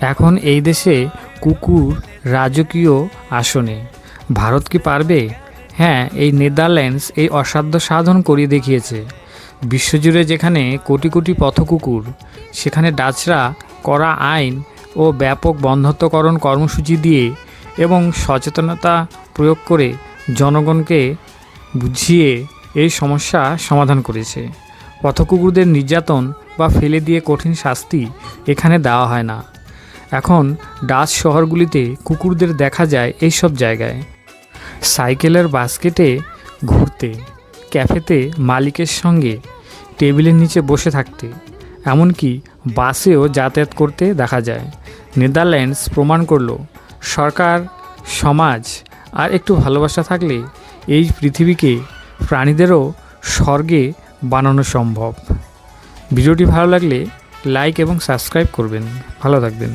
এখন এই দেশে কুকুর রাজকীয় আসনে। ভারত কি পারবে? হ্যাঁ এই নেদারল্যান্ডস এই অসাধ্য সাধন করিয়ে দেখিয়েছে। বিশ্বজুড়ে যেখানে কোটি কোটি পথকুকুর, সেখানে ডাচরা করা আইন ও ব্যাপক বন্ধত্বকরণ কর্মসূচি দিয়ে এবং সচেতনতা প্রয়োগ করে জনগণকে বুঝিয়ে এই সমস্যা সমাধান করেছে। পথকুকুরদের নির্যাতন বা ফেলে দিয়ে কঠিন শাস্তি এখানে দেওয়া হয় না। এখন ডাচ শহরগুলিতে কুকুরদের দেখা যায় এই সব জায়গায়। সাইকেলের বাস্কেটে ঘুরতে, ক্যাফেতে মালিকের সঙ্গে টেবিলের নিচে বসে থাকতে, এমনকি বাসেও যাতায়াত করতে দেখা যায়। নেদারল্যান্ডস প্রমাণ করল, সরকার, সমাজ আর একটু ভালোবাসা থাকলে এই পৃথিবীকে প্রাণীদেরও স্বর্গে বানানো সম্ভব। ভিডিওটি ভালো লাগলে লাইক এবং সাবস্ক্রাইব করবেন। ভালো থাকবেন।